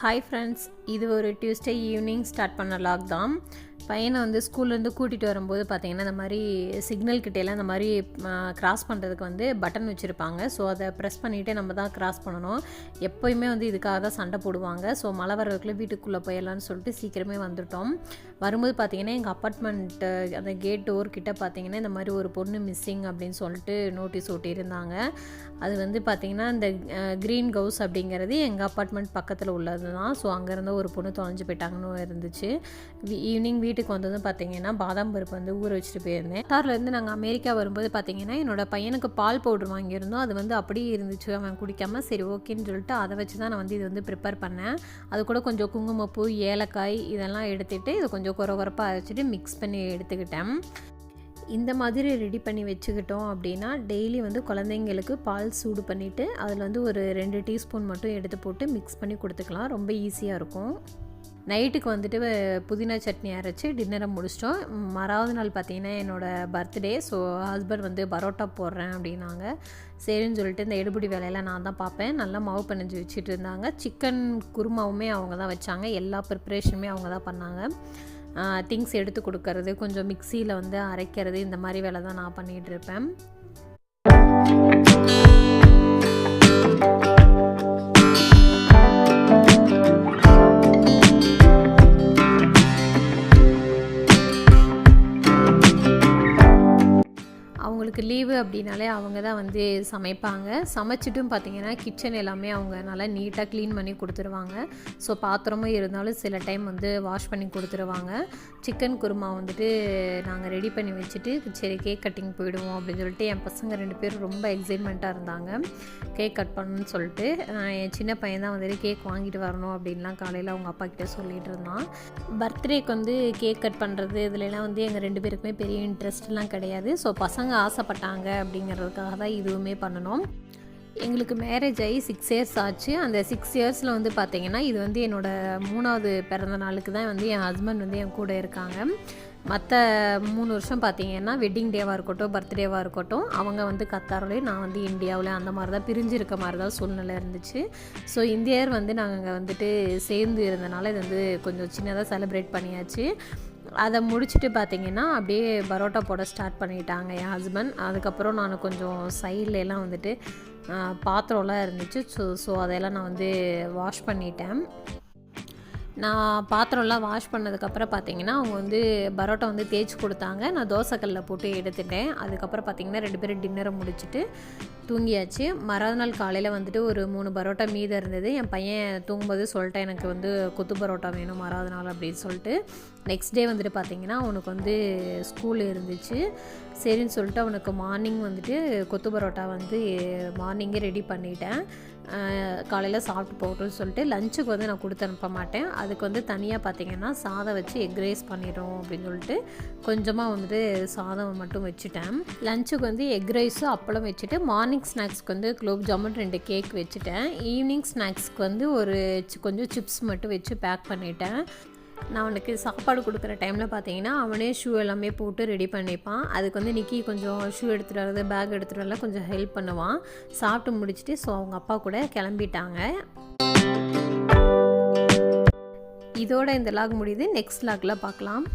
Hi friends இது ஒரு Tuesday evening start பண்ண லாக் தான் பையனை வந்து ஸ்கூல்லேருந்து கூட்டிகிட்டு வரும்போது பார்த்தீங்கன்னா இந்த மாதிரி சிக்னல் கிட்டேலாம் இந்த மாதிரி கிராஸ் பண்ணுறதுக்கு வந்து பட்டன் வச்சுருப்பாங்க. ஸோ அதை ப்ரெஸ் பண்ணிவிட்டு நம்ம தான் கிராஸ் பண்ணணும். எப்போயுமே வந்து இதுக்காக தான் சண்டை போடுவாங்க. ஸோ மழை வர்றதுக்குள்ளே வீட்டுக்குள்ளே போயிடலான்னு சொல்லிட்டு சீக்கிரமே வந்துட்டோம். வரும்போது பார்த்தீங்கன்னா எங்கள் அப்பார்ட்மெண்ட்டு அந்த கேட் டோர் கிட்ட பார்த்தீங்கன்னா இந்த மாதிரி ஒரு பொண்ணு மிஸ்ஸிங் அப்படின்னு சொல்லிட்டு நோட்டீஸ் ஒட்டியிருந்தாங்க. அது வந்து பார்த்திங்கன்னா இந்த க்ரீன் கவுஸ் அப்படிங்கிறது எங்கள் அப்பார்ட்மெண்ட் பக்கத்தில் உள்ளது தான் ஸோ அங்கேருந்து ஒரு பொண்ணு தொலைஞ்சு போயிட்டாங்கன்னு இருந்துச்சு. ஈவினிங் வீட்டுக்கு வந்ததும் பார்த்தீங்கன்னா பாதாம் பருப்பு வந்து ஊற வச்சுட்டு போயிருந்தேன். கார்லேருந்து நாங்கள் அமெரிக்கா வரும்போது பார்த்தீங்கன்னா என்னோட பையனுக்கு பால் பவுடர் வாங்கியிருந்தோம். அது வந்து அப்படியே இருந்துச்சு. அவன் குடிக்காமல் சரி ஓகேன்னு சொல்லிட்டு அதை வச்சு தான் நான் வந்து இது வந்து ப்ரிப்பேர் பண்ணேன். அது கூட கொஞ்சம் குங்குமப்பூ ஏலக்காய் இதெல்லாம் எடுத்துகிட்டு இது கொஞ்சம் குறை குறப்பாக அரைச்சிட்டு மிக்ஸ் பண்ணி எடுத்துக்கிட்டேன். இந்த மாதிரி ரெடி பண்ணி வச்சுக்கிட்டோம் அப்படின்னா டெய்லி வந்து குழந்தைங்களுக்கு பால் சூடு பண்ணிவிட்டு அதில் வந்து ஒரு ரெண்டு டீஸ்பூன் மட்டும் எடுத்து போட்டு மிக்ஸ் பண்ணி கொடுத்துக்கலாம். ரொம்ப ஈஸியாக இருக்கும். நைட்டுக்கு வந்துட்டு புதினா சட்னி அரைச்சி டின்னரை முடிச்சிட்டோம். மறாவது நாள் பார்த்தீங்கன்னா என்னோடய பர்த்டே ஸோ ஹஸ்பண்ட் வந்து பரோட்டா போடுறேன் அப்படின்னாங்க. சரின்னு சொல்லிட்டு இந்த எடுபடி வேலையெல்லாம் நான் தான் பார்ப்பேன் நல்லா மாவு பிணைஞ்சு வச்சுட்டு இருந்தாங்க. சிக்கன் குருமாவுமே அவங்க தான் வச்சாங்க. எல்லா ப்ரிப்ரேஷனுமே அவங்க தான் பண்ணாங்க. திங்ஸ் எடுத்து கொடுக்கறது கொஞ்சம் மிக்சியில் வந்து அரைக்கிறது இந்த மாதிரி வேலை தான் நான் பண்ணிகிட்டு இருப்பேன். அவங்களுக்கு லீவு அப்படின்னாலே அவங்க தான் வந்து சமைப்பாங்க. சமைச்சிட்டும் பார்த்தீங்கன்னா கிச்சன் எல்லாமே அவங்க நல்லா நீட்டாக க்ளீன் பண்ணி கொடுத்துருவாங்க. ஸோ பாத்திரமும் இருந்தாலும் சில டைம் வந்து வாஷ் பண்ணி கொடுத்துருவாங்க. சிக்கன் குருமா வந்துட்டு நாங்கள் ரெடி பண்ணி வச்சுட்டு சரி கேக் கட்டிங் போயிடுவோம் அப்படின்னு சொல்லிட்டு என் பசங்க ரெண்டு பேரும் ரொம்ப எக்ஸைட்மெண்ட்டாக இருந்தாங்க. கேக் கட் பண்ணணும்னு சொல்லிட்டு என் சின்ன பையன் தான் வந்துட்டு கேக் வாங்கிட்டு வரணும் அப்படின்லாம் காலையில் அவங்க அப்பா கிட்டே சொல்லிகிட்டு இருந்தான். பர்த்டேக்கு வந்து கேக் கட் பண்ணுறது இதுலலாம் வந்து எங்கள் ரெண்டு பேருக்குமே பெரிய இன்ட்ரெஸ்ட்லாம் கிடையாது. ஸோ பசங்க ஆசைப்பட்டாங்க அப்படிங்கிறதுக்காக தான் இதுவுமே பண்ணணும். எங்களுக்கு மேரேஜ் ஆகி சிக்ஸ் இயர்ஸ் ஆச்சு. அந்த சிக்ஸ் இயர்ஸில் வந்து பார்த்திங்கன்னா இது வந்து என்னோடய மூணாவது பிறந்த நாளுக்கு தான் வந்து என் ஹஸ்பண்ட் வந்து என் கூட இருக்காங்க. மற்ற மூணு வருஷம் பார்த்தீங்கன்னா வெட்டிங் டேவாக இருக்கட்டும் பர்த்டேவாக இருக்கட்டும் அவங்க வந்து கத்தாரிலையும் நான் வந்து இந்தியாவில் அந்த மாதிரி தான் பிரிஞ்சிருக்க மாதிரி தான் சூழ்நிலை இருந்துச்சு. ஸோ இந்தியர் வந்து நாங்கள் வந்துட்டு சேர்ந்து இருந்தனால இது வந்து கொஞ்சம் சின்னதாக செலிப்ரேட் பண்ணியாச்சு. அதை முடிச்சுட்டு பார்த்தீங்கன்னா அப்படியே பரோட்டா போட ஸ்டார்ட் பண்ணிட்டாங்க என் ஹஸ்பண்ட் அதுக்கப்புறம் நான் கொஞ்சம் சைட்லலாம் வந்துட்டு பாத்திரம்லாம் இருந்துச்சு. ஸோ ஸோ அதையெல்லாம் நான் வந்து வாஷ் பண்ணிட்டேன். நான் பாத்திரம்லாம் வாஷ் பண்ணதுக்கப்புறம் பார்த்தீங்கன்னா அவங்க வந்து பரோட்டா வந்து தேய்ச்சி கொடுத்தாங்க. நான் தோசைக்கல்லில் போட்டு எடுத்துட்டேன். அதுக்கப்புறம் பார்த்தீங்கன்னா ரெண்டு பேரும் டின்னரை முடிச்சுட்டு தூங்கியாச்சு. மறுநாள் காலையில் வந்துட்டு ஒரு மூணு பரோட்டா மீதம் இருந்தது. என் பையன் தூங்கும்போது சொல்லிட்டேன் எனக்கு வந்து கொத்து பரோட்டா வேணும் மறாவது நாள் அப்படின்னு சொல்லிட்டு. நெக்ஸ்ட் டே வந்துட்டு பார்த்தீங்கன்னா அவனுக்கு வந்து ஸ்கூல் இருந்துச்சு. சரின்னு சொல்லிட்டு அவனுக்கு மார்னிங் வந்துட்டு கொத்து பரோட்டா வந்து மார்னிங்கே ரெடி பண்ணிட்டேன். காலையில் சாப்பிட்டு போகட்டும்னு சொல்லிட்டு லஞ்சுக்கு வந்து நான் கொடுத்து அனுப்ப மாட்டேன். அதுக்கு வந்து தனியாக பார்த்தீங்கன்னா சாதம் வச்சு எக் ரைஸ் பண்ணிடும் அப்படின்னு சொல்லிட்டு கொஞ்சமாக வந்துட்டு சாதம் மட்டும் வச்சுட்டேன். லஞ்சுக்கு வந்து எக் ரைஸும் அப்பளம் வச்சுட்டு மார்னிங் மார்னிங் ஸ்நாக்ஸ்க்கு வந்து குலோப் ஜாமுன் ரெண்டு கேக் வச்சுட்டேன். ஈவினிங் ஸ்நாக்ஸ்க்கு வந்து ஒரு கொஞ்சம் சிப்ஸ் மட்டும் வச்சு பேக் பண்ணிட்டேன். நான் அவனுக்கு சாப்பாடு கொடுக்குற டைமில் பார்த்தீங்கன்னா அவனே ஷூ எல்லாமே போட்டு ரெடி பண்ணிப்பான். அதுக்கு வந்து நிக்கி கொஞ்சம் ஷூ எடுத்துகிட்டு வரது பேக் எடுத்துகிட்டு வரலாம் கொஞ்சம் ஹெல்ப் பண்ணுவான். சாப்பிட்டு முடிச்சுட்டு ஸோ அவங்க அப்பா கூட கிளம்பிட்டாங்க. இதோட இந்த லாக் முடியுது. நெக்ஸ்ட் லாகில் பார்க்கலாம்